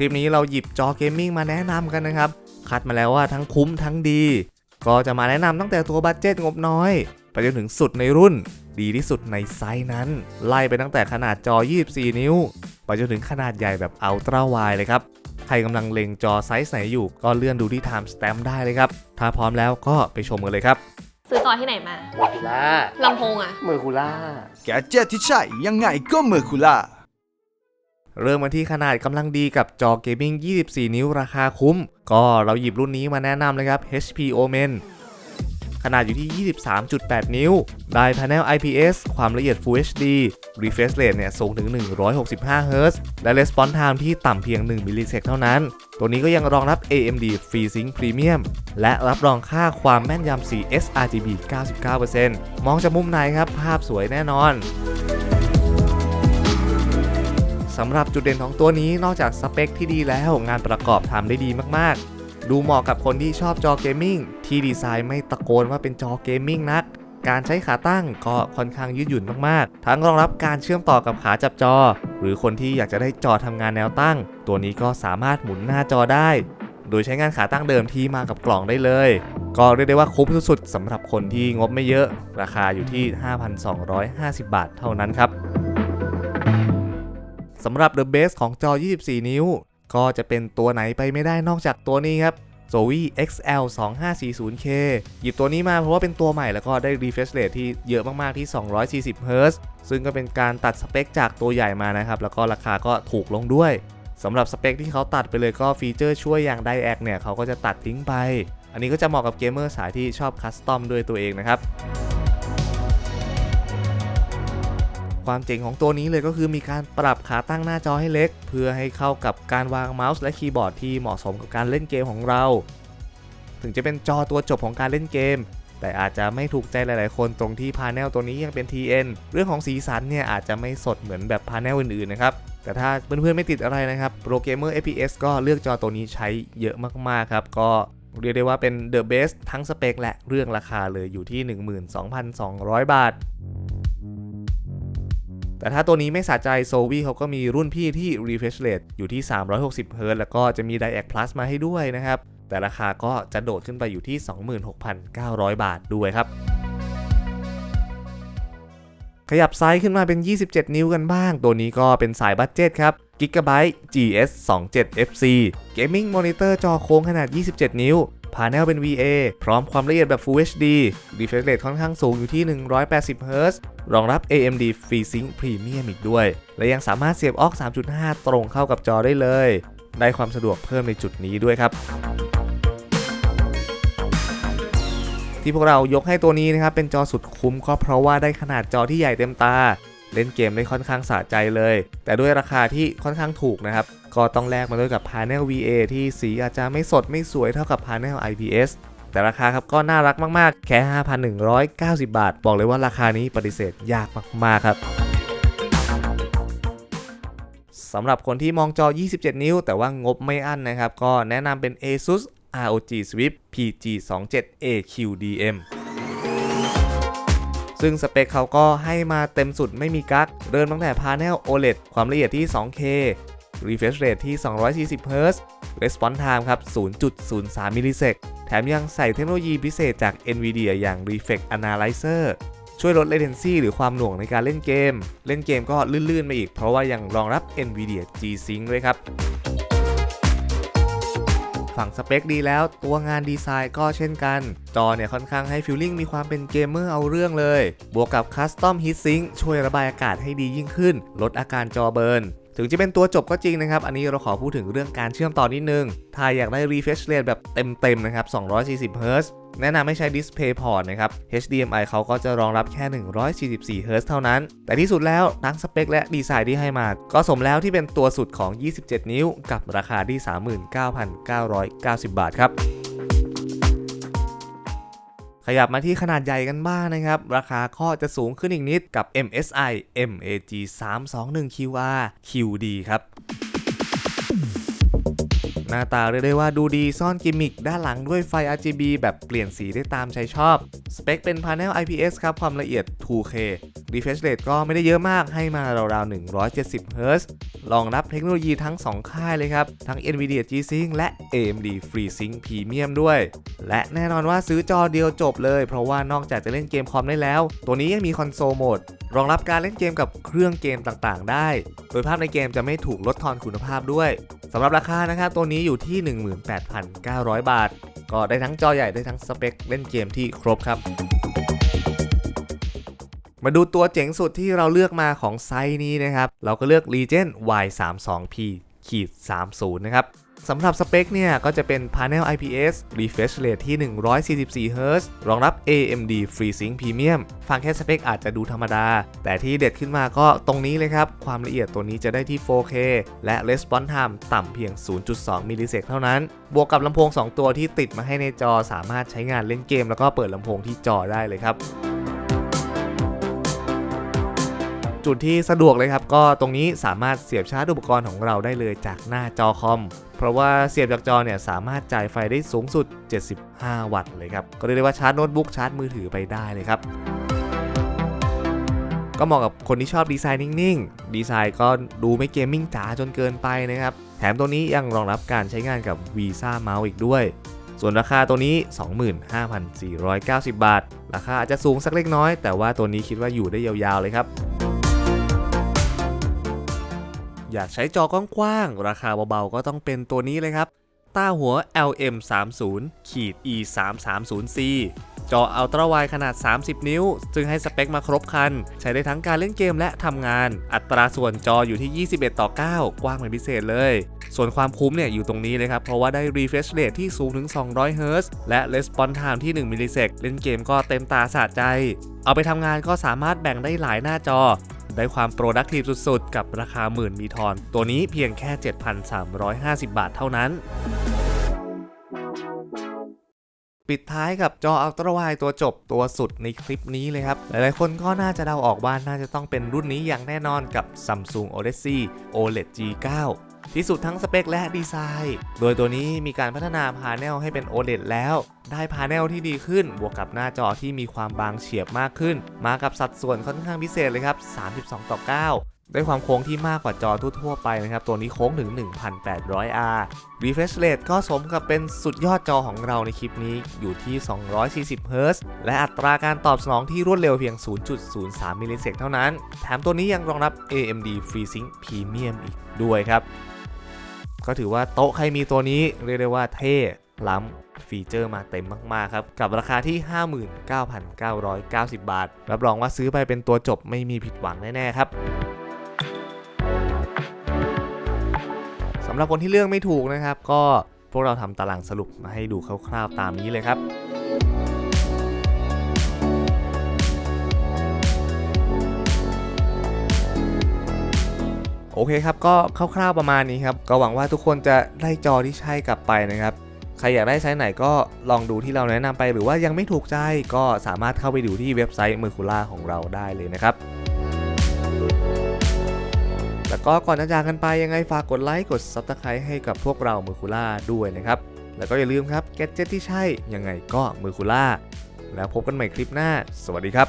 คลิปนี้เราหยิบจอเกมมิ่งมาแนะนำกันนะครับคัดมาแล้วว่าทั้งคุ้มทั้งดี ก็จะมาแนะนำตั้งแต่ตัวบัตเจ็ตงบน้อยไปจนถึงสุดในรุ่น ดีที่สุดในไซส์นั้น ไล่ไปตั้งแต่ขนาดจอ 24 นิ้ว ไปจนถึงขนาดใหญ่แบบอัลตร้าไวเลยครับใครกำลังเล็งจอไซส์ไหนอยู่ก็เลื่อนดูที่ Time Stamp ได้เลยครับ ถ้าพร้อมแล้วก็ไปชมกันเลยครับ ซื้อจอที่ไหนมาเมอร์คูล่าลำโพงอะเมอร์คูล่าแกเจ็ตที่ใช่ยังไงก็เมอร์คูล่า เริ่มมาที่ขนาดกำลังดีกับจอเกมมิ่ง 24 นิ้วราคาคุ้ม ก็เราหยิบรุ่นนี้มาแนะนำเลยครับ HP Omen ขนาดอยู่ที่ 23.8 นิ้ว ได้ Panel IPS ความละเอียด Full HD Refresh Rate เนี่ยสูงถึง 165 Hz และ Response Time ที่ต่ำเพียง 1มิลลิเซกเท่านั้น ตัวนี้ก็ยังรองรับ AMD FreeSync Premium และรับรองค่าความแม่นยำสี sRGB 99%มองจากมุมไหนครับ ภาพสวยแน่นอน สำหรับจุดเด่นของตัวนี้นอกจากสเปคที่ดีแล้วงานประกอบทำได้ดีมากๆ ดูเหมาะกับคนที่ชอบจอเกมมิ่งที่ดีไซน์ไม่ตะโกนว่าเป็นจอเกมมิ่งนัก การใช้ขาตั้งก็ค่อนข้างยืดหยุ่นมากๆ ทั้งรองรับการเชื่อมต่อกับขาจับจอ หรือคนที่อยากจะได้จอทำงานแนวตั้ง ตัวนี้ก็สามารถหมุนหน้าจอได้ โดยใช้งานขาตั้งเดิมที่มากับกล่องได้เลย ก็เรียกได้ว่าคุ้มสุดๆสำหรับคนที่งบไม่เยอะ ราคาอยู่ที่ 5,250 บาท เท่านั้นครับ สำหรับ The Base ของจอ 24 นิ้ว ก็จะเป็นตัวไหนไปไม่ได้นอกจากตัวนี้ครับ Zoe XL 2540K หยิบตัวนี้มาเพราะว่าเป็นตัวใหม่แล้วก็ได้ refresh rate ที่เยอะมาก ๆ ที่ 240 Hz ซึ่งก็เป็นการตัดสเปคจากตัวใหญ่มานะครับ แล้วก็ราคาก็ถูกลงด้วยสำหรับสเปคที่เขาตัดไปเลยก็ฟีเจอร์ช่วยอย่าง DiAC เนี่ยเขาก็จะตัดทิ้งไป อันนี้ก็จะเหมาะกับเกมเมอร์สายที่ชอบคัสตอมด้วยตัวเองนะครับ ความเจ๋งของตัวนี้เลยก็คือมีการปรับขาตั้งหน้าจอให้เล็ก เพื่อให้เข้ากับการวางเมาส์และคีย์บอร์ดที่เหมาะสมกับการเล่นเกมของเรา ถึงจะเป็นจอตัวจบของการเล่นเกม แต่อาจจะไม่ถูกใจหลาย ๆ คนตรงที่พา n e l ตัวนี้ยังเป็น TN เรื่องของสีสันเนี่ยอาจจะไม่สดเหมือนแบบพา n e l อื่น ๆ นะครับแต่ถ้าเพื่อน ๆ ไม่ติดอะไรนะครับ Pro Gamer FPS ก็เลือกจอตัวนี้ใช้เยอะมาก ๆ ครับ ก็เรียกได้ว่าเป็น The Best ทั้งสเปคและเรื่องราคาเลยอยู่ที่ 12,200 บาท แต่ถ้าตัวนี้ไม่สะใจโซวีเขาก็มีรุ่นพี่ที่ refresh rate อยู่ที่ 360 Hz แล้วก็จะมี DiAC Plus มาให้ด้วยนะครับ แต่ราคาก็จะโดดขึ้นไปอยู่ที่ 26,900 บาทด้วยครับ ขยับไซส์ขึ้นมาเป็น 27 นิ้วกันบ้าง ตัวนี้ก็เป็นสายบัตเจ็ตครับ Gigabyte GS 27 FC Gaming Monitor จอโค้งขนาด 27 นิ้ว พา n e l เป็น VA พร้อมความละเอียดแบบ Full HD refresh rate ค่อนข้างสูงอยู่ที่ 180 Hz รองรับ AMD FreeSync Premium อีกด้วย และยังสามารถเสียบออก 3.5 ตรงเข้ากับจอได้เลย ได้ความสะดวกเพิ่มในจุดนี้ด้วยครับที่พวกเรายกให้ตัวนี้นะครับ เป็นจอสุดคุ้มก็เพราะว่าได้ขนาดจอที่ใหญ่เต็มตา เล่นเกมได้ค่อนข้างสะใจเลย แต่ด้วยราคาที่ค่อนข้างถูกนะครับ ก็ต้องแลกมาด้วยกับ Panel VA ที่สีอาจจะไม่สดไม่สวยเท่ากับ Panel IPS แต่ราคาครับก็น่ารักมากๆ แค่ 5,190 บาท บอกเลยว่าราคานี้ปฏิเสธยากมาก ๆ ครับสำหรับคนที่มองจอ 27 นิ้ว แต่ว่างบไม่อั้นนะครับ ก็แนะนำเป็น ASUS ROG Swift PG27 AQDM ซึ่งสเปคเขาก็ให้มาเต็มสุดไม่มีกั๊กเริ่มตั้งแต่ Panel OLED ความละเอียดที่ 2K Refresh Rate ที่ 240 Hz Response Time ครับ 0.03 มิลลิเซกแถมยังใส่เทคโนโลยีพิเศษจาก NVIDIA อย่าง Reflect Analyzer ช่วยลด latency หรือความหน่วงในการเล่นเกม เล่นเกมก็ลื่นๆไปอีก เพราะว่ายังรองรับ NVIDIA G-Sync ด้วยครับ ฝั่งสเปคดีแล้วตัวงานดีไซน์ก็เช่นกัน จอเนี่ยค่อนข้างให้ฟิลลิ่งมีความเป็นเกมเมอร์เอาเรื่องเลย บวกกับคัสตอมฮีทซิงช่วยระบายอากาศให้ดียิ่งขึ้น ลดอาการจอเบิร์น ถึงจะเป็นตัวจบก็จริงนะครับ อันนี้เราขอพูดถึงเรื่องการเชื่อมต่อนิดนึง ถ้าอยากได้ refresh rate แบบเต็มๆนะครับ 240 Hz แนะนำให้ใช้ Display Port นะครับ HDMI เขาก็จะรองรับแค่ 144 Hz เท่านั้น แต่ที่สุดแล้วทั้งสเปคและดีไซน์ที่ให้มา ก็สมแล้วที่เป็นตัวสุดของ 27 นิ้ว กับราคาที่ 39,990 บาทครับ ขยับมาที่ขนาดใหญ่กันบ้างนะครับ ราคาก็จะสูงขึ้นอีกนิดกับ MSI MAG 321 QR QD ครับ หน้าตาเรียกได้ว่าดูดีซ่อนกิมมิคด้านหลังด้วยไฟ RGB แบบเปลี่ยนสีได้ตามใจชอบ สเปคเป็น Panel IPS ครับ ความละเอียด 2K refresh rate ก็ไม่ได้เยอะมากให้มาราวๆ 170 Hz รองรับเทคโนโลยีทั้ง 2 ค่ายเลยครับ ทั้ง NVIDIA G-Sync และ AMD FreeSync Premium ด้วย และแน่นอนว่าซื้อจอเดียวจบเลย เพราะว่านอกจากจะเล่นเกมคอมได้แล้ว ตัวนี้ยังมีคอนโซลโหมด รองรับการเล่นเกมกับเครื่องเกมต่างๆ ได้ โดยภาพในเกมจะไม่ถูกลดทอนคุณภาพด้วยสำหรับราคานะครับตัวนี้อยู่ที่ 18,900 บาท ก็ได้ทั้งจอใหญ่ได้ทั้งสเปคเล่นเกมที่ครบครับ มาดูตัวเจ๋งสุดที่เราเลือกมาของไซส์นี้นะครับ เราก็เลือก Legend Y32P ขีด30 นะครับ สำหรับสเปคเนี่ย ก็จะเป็น Panel IPS Refresh Rate ที่ 144 Hz รองรับ AMD FreeSync Premium ฟังแค่สเปคอาจจะดูธรรมดา แต่ที่เด็ดขึ้นมาก็ตรงนี้เลยครับ ความละเอียดตัวนี้จะได้ที่ 4K และ Response Time ต่ำเพียง 0.2มิลลิเซกเท่านั้น บวกกับลำโพง 2 ตัวที่ติดมาให้ในจอสามารถใช้งานเล่นเกม แล้วก็เปิดลำโพงที่จอได้เลยครับ จุดที่สะดวกเลยครับ ก็ตรงนี้สามารถเสียบชาร์จอุปกรณ์ของเราได้เลยจากหน้าจอคอม เพราะว่าเสียบจากจอเนี่ยสามารถจ่ายไฟได้สูงสุด 75 วัตต์เลยครับ ก็เรียกได้ว่าชาร์จโน้ตบุ๊กชาร์จมือถือไปได้เลยครับก็เหมาะกับคนที่ชอบดีไซน์นิ่งๆ ดีไซน์ก็ดูไม่เกมมิ่งจ๋าจนเกินไปนะครับ แถมตัวนี้ยังรองรับการใช้งานกับ Visa Mouse อีกด้วย ส่วนราคาตัวนี้ 25,490 บาท ราคาอาจจะสูงสักเล็กน้อย แต่ว่าตัวนี้คิดว่าอยู่ได้ยาวๆเลยครับ อยากใช้จอกว้างๆราคาเบาๆก็ต้องเป็นตัวนี้เลยครับต้าหัว LM30 ขีด E 3 3 0 C จออัลตร้าไวขนาด 30 นิ้ว ซึ่งให้สเปคมาครบคัน ใช้ได้ทั้งการเล่นเกมและทำงาน อัตราส่วนจออยู่ที่ 21 ต่อ 9 กว้างเป็นพิเศษเลย ส่วนความคุ้มเนี่ยอยู่ตรงนี้เลยครับ เพราะว่าได้ refresh rate ที่สูงถึง 200 Hz และ response time ที่ 1 มิลลิเซกเล่นเกมก็เต็มตาสะใจ เอาไปทำงานก็สามารถแบ่งได้หลายหน้าจอ ได้ความโปร ductivity สุดๆ กับราคาหมื่นมีทอน ตัวนี้เพียงแค่ 7,350 บาทเท่านั้นปิดท้ายกับจออัลตร้าไวตัวจบตัวสุดในคลิปนี้เลยครับ หลายๆ คนก็น่าจะเดาออกว่าน่าจะต้องเป็นรุ่นนี้อย่างแน่นอนกับ Samsung Odyssey OLED G9 ที่สุดทั้งสเปคและดีไซน์ โดยตัวนี้มีการพัฒนาพาเนลให้เป็น OLED แล้ว ได้พาเนลที่ดีขึ้น บวกกับหน้าจอที่มีความบางเฉียบมากขึ้น มากับสัดส่วนค่อนข้างพิเศษเลยครับ 32 ต่อ 9ด้วยความโค้งที่มากกว่าจอทั่วๆไปนะครับ ตัวนี้โค้งถึง 1,800R refresh rate ก็สมกับเป็นสุดยอดจอของเราในคลิปนี้อยู่ที่ 240 Hz และอัตราการตอบสนองที่รวดเร็วเพียง 0.03มิลลิเซกเท่านั้น แถมตัวนี้ยังรองรับ AMD FreeSync Premium อีกด้วยครับ ก็ถือว่าโต๊ะใครมีตัวนี้เรียกได้ว่าเท่ล้ำฟีเจอร์มาเต็มมาก ๆ ครับ กับราคาที่ 59,990 บาท รับรองว่าซื้อไปเป็นตัวจบไม่มีผิดหวังแน่ ๆ ครับสำหรับคนที่เลือกไม่ถูกนะครับ ก็พวกเราทำตารางสรุปมาให้ดูคร่าวๆตามนี้เลยครับ โอเคครับก็คร่าวๆประมาณนี้ครับก็หวังว่าทุกคนจะได้จอที่ใช่กลับไปนะครับใครอยากได้ไซส์ไหนก็ลองดูที่เราแนะนำไป หรือว่ายังไม่ถูกใจก็สามารถเข้าไปดูที่เว็บไซต์มือคูล่าของเราได้เลยนะครับแล้วก็ก่อนจะจากกันไปยังไงฝากกดไลค์กด Subscribe ให้กับพวกเรามือคูล่าด้วยนะครับ แล้วก็อย่าลืมครับแกดเจ็ตที่ใช่ยังไงก็มือคูล่าแล้วพบกันใหม่คลิปหน้า สวัสดีครับ